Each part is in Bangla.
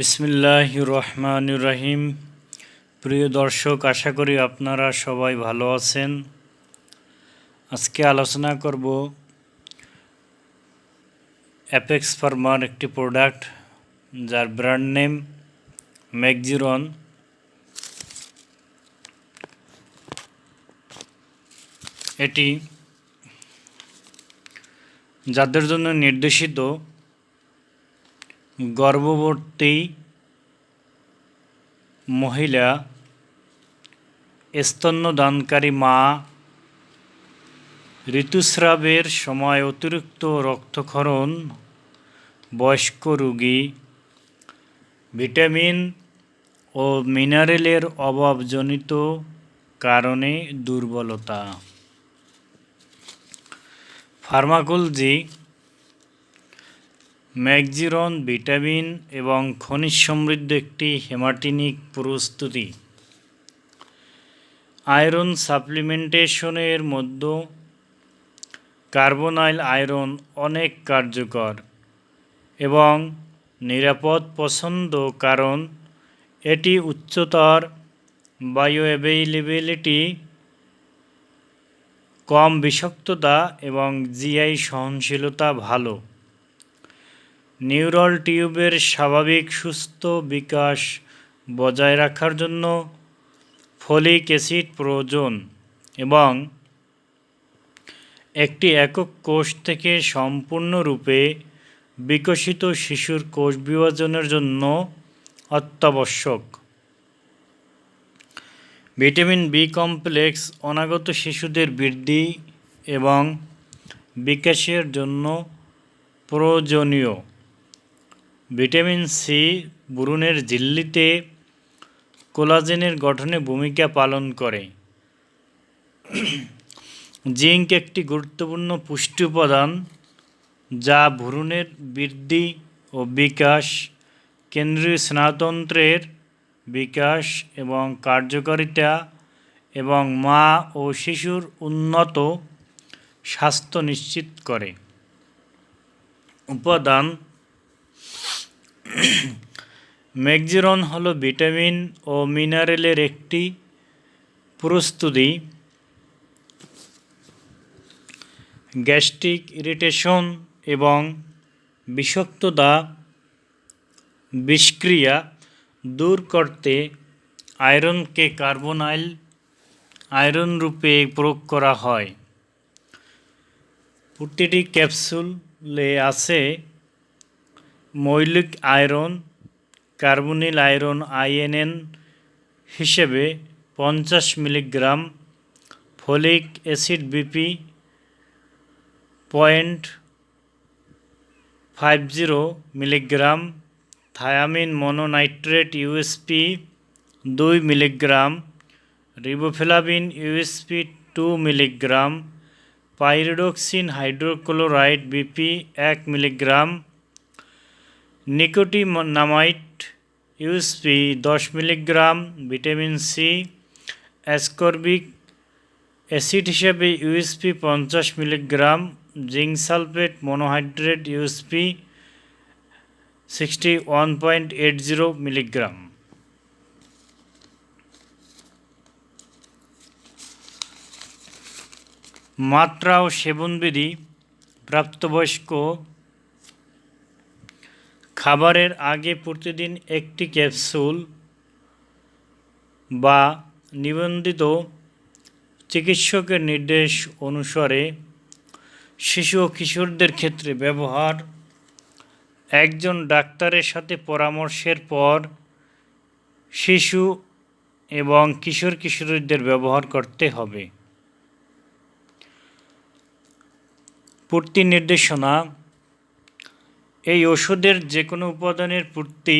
বিসমিল্লাহ রহমান রহিম প্রিয় দর্শক, আশা করি আপনারা সবাই ভালো আছেন। আজকে আলোচনা করব অ্যাপেক্স ফার্মার একটি প্রোডাক্ট যার ব্র্যান্ড নেম ম্যাকজিরন এটি যাদের জন্য নির্দেশিত গর্ভবতী মহিলা স্তন্যদানকারী মা ঋতুস্রাবের সময় অতিরিক্ত রক্তক্ষরণ, বয়স্ক রোগী, ভিটামিন ও মিনারেলের অভাবজনিত কারণে দুর্বলতা। ফার্মাকোলজি ম্যাগজিরন, ভিটামিন এবং খনিজ সমৃদ্ধ একটি হেমাটিনিক প্রস্তুতি। আয়রন সাপ্লিমেন্টেশনের মধ্যে কার্বনাইল আয়রন অনেক কার্যকর এবং নিরাপদ পছন্দ কারণ এটি উচ্চতর বায়ো অ্যাভেইলেবিলিটি কম বিষাক্ততা এবং জিআই সহনশীলতা ভালো। নিউরাল টিউবের স্বাভাবিক সুস্থ বিকাশ বজায় রাখার জন্য ফলিক অ্যাসিড প্রয়োজন এবং একটি একক কোষ থেকে সম্পূর্ণরূপে বিকশিত শিশুর কোষ বিভাজনের জন্য অত্যাবশ্যক। ভিটামিন বি কমপ্লেক্স অনাগত শিশুদের বৃদ্ধি এবং বিকাশের জন্য প্রয়োজনীয়। ভিটামিন সি ব্রুনের ঝিল্লিতে কোলাজেনের গঠনে ভূমিকা পালন করে। জিঙ্ক একটি গুরুত্বপূর্ণ পুষ্টি উপাদান যা ভ্রূণের বৃদ্ধি ও বিকাশ, কেন্দ্রীয় স্নাতন্ত্রের বিকাশ এবং কার্যকারিতা এবং মা ও শিশুর উন্নত স্বাস্থ্য নিশ্চিত করে। উপাদান ম্যাগজিরন হলো ভিটামিন ও মিনারেলের একটি প্রস্তুতি। গ্যাস্ট্রিক ইরিটেশন এবং বিষাক্ততা বিষক্রিয়া দূর করতে আয়রনকে কার্বনাইল আয়রন রূপে প্রয়োগ করা হয়। প্রতিটি ক্যাপসুলে আছে মৌলিক আয়রন, কার্বনিল আয়রন, আইএনএন হিসেবে পঞ্চাশ milligram, folic acid BP point five zero milligram, thiamine mononitrate USP দুই milligram riboflavin USP two milligram, pyridoxine hydrochloride BP এক মিলিগ্রাম নিকোটিনামাইট ইউএসপি দশ milligram, vitamin C, ascorbic acid হিসেবে ইউএসপি পঞ্চাশ milligram, zinc sulphate monohydrate USP sixty one point eight zero milligram. মাত্রা ও সেবনবিধি প্রাপ্তবয়স্ক খাবারের আগে প্রতিদিন একটি ক্যাপসুল বা নিবন্ধিত চিকিৎসকের নির্দেশ অনুসারে শিশু ও কিশোরদের ক্ষেত্রে ব্যবহার। একজন ডাক্তারের সাথে পরামর্শের পর শিশু এবং কিশোর কিশোরীদের ব্যবহার করতে হবে। পূর্তি নির্দেশনা এই ওষুধের যে কোনো উপাদানের পূর্তি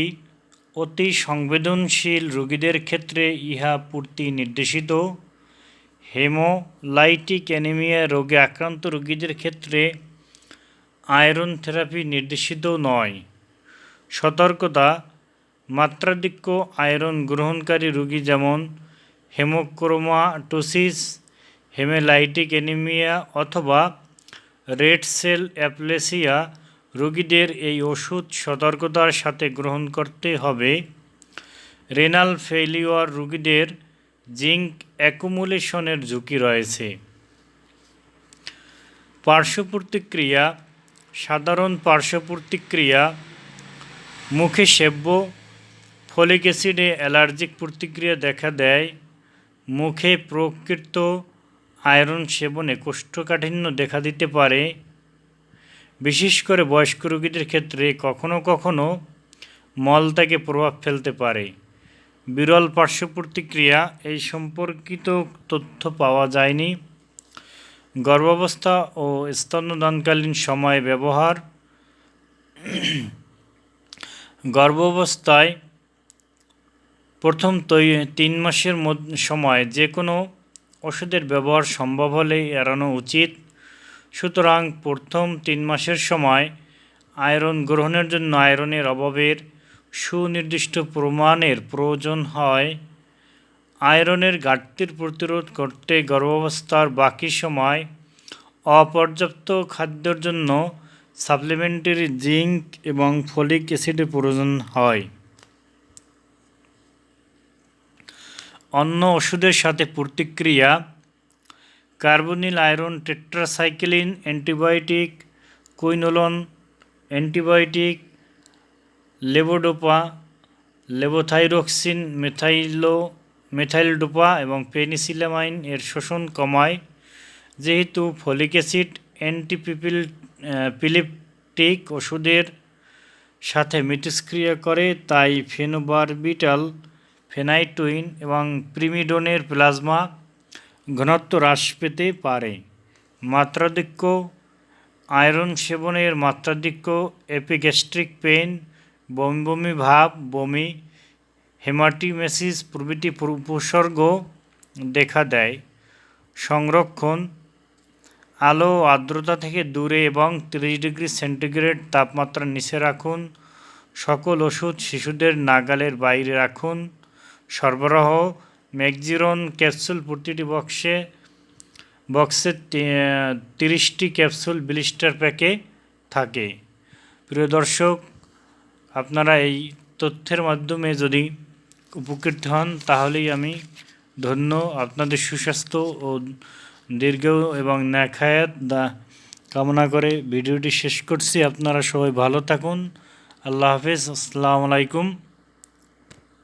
অতি সংবেদনশীল রোগীদের ক্ষেত্রে ইহা পূর্তি নির্দেশিত। হেমোলাইটিক অ্যানিমিয়া রোগে আক্রান্ত রোগীদের ক্ষেত্রে আয়রন থেরাপি নির্দেশিত নয়। সতর্কতা মাত্রাধিক্য আয়রন গ্রহণকারী রোগী যেমন হেমোক্রোমাটোসিস, হেমেলাইটিক অ্যানিমিয়া অথবা রেড সেল অ্যাপ্লেসিয়া রোগীদের এই ওষুধ সতর্কতার সাথে গ্রহণ করতে হবে। রেনাল ফেলিওর রোগীদের জিঙ্ক অ্যাকুমুলেশনের ঝুঁকি রয়েছে। পার্শ্ব প্রতিক্রিয়া সাধারণ পার্শ্ব প্রতিক্রিয়া মুখে সেব্য, ফলিক অ্যাসিডে অ্যালার্জিক প্রতিক্রিয়া দেখা দেয়, মুখে প্রকৃত আয়রন সেবনে কোষ্ঠকাঠিন্য দেখা দিতে পারে বিশেষ করে বয়স্ক রোগীদের ক্ষেত্রে কখনো কখনো মলত্যাগে প্রভাব ফেলতে পারে। বিরল পার্শ্ব প্রতিক্রিয়া এই সম্পর্কিত তথ্য পাওয়া যায়নি। গর্ভাবস্থা ও স্তন্যদানকালীন সময় ব্যবহার। গর্ভাবস্থায় প্রথম তৈ, তিন মাসের সময় যে কোনো ওষুধের ব্যবহার সম্ভব হলে এড়ানো উচিত। সুতরাং প্রথম তিন মাসের সময় আয়রন গ্রহণের জন্য আয়রনের অভাবের সুনির্দিষ্ট প্রমাণের প্রয়োজন হয়। আয়রনের ঘাটতির প্রতিরোধ করতে গর্ভাবস্থার বাকি সময় অপর্যাপ্ত খাদ্যের জন্য সাপ্লিমেন্টারি জিঙ্ক এবং ফলিক অ্যাসিডের প্রয়োজন হয়। অন্য ওষুধের সাথে প্রতিক্রিয়া carbonyl iron tetracycline antibiotic, quinolone antibiotic, levodopa, levothyroxine, মেথাইলো, methyldopa এবং পেনিসিলামাইন এর শোষণ কমায়। যেহেতু ফলিক অ্যাসিড অ্যান্টিপিপিল পিলিপটিক ওষুধের সাথে মিথস্ক্রিয়া করে, তাই ফেনোবারবিটাল, ফেনাইটুইন এবং প্রিমিডোনের প্লাজমা ঘনত্ব হ্রাস পেতে পারে। মাত্রাধিক্য, আয়রন সেবনের মাত্রাধিক্য, এপিগ্যাস্ট্রিক পেন বমি বমি ভাব, বমি, হেমাটিমেসিস প্রভৃতি উপসর্গ দেখা দেয়। সংরক্ষণ, আলো আর্দ্রতা থেকে দূরে এবং তিরিশ ডিগ্রি সেন্টিগ্রেড তাপমাত্রা নিচে রাখুন। সকল ওষুধ শিশুদের নাগালের বাইরে রাখুন। সরবরাহ ম্যাগজিরন ক্যাপসুল প্রতিটি বক্সে বক্সে তিরিশটি ক্যাপসুল ব্লিস্টার প্যাকে থাকে। প্রিয় দর্শক, আপনারা এই তথ্যের মাধ্যমে যদি উপকৃত হন, তাহলেই আমি ধন্য। আপনাদের সুস্বাস্থ্য ও দীর্ঘ এবং ন্যাখায়াত দা, কামনা করে ভিডিওটি শেষ করছি। আপনারা সবাই ভালো থাকুন। আল্লাহ হাফেজ। আসসালামু আলাইকুম।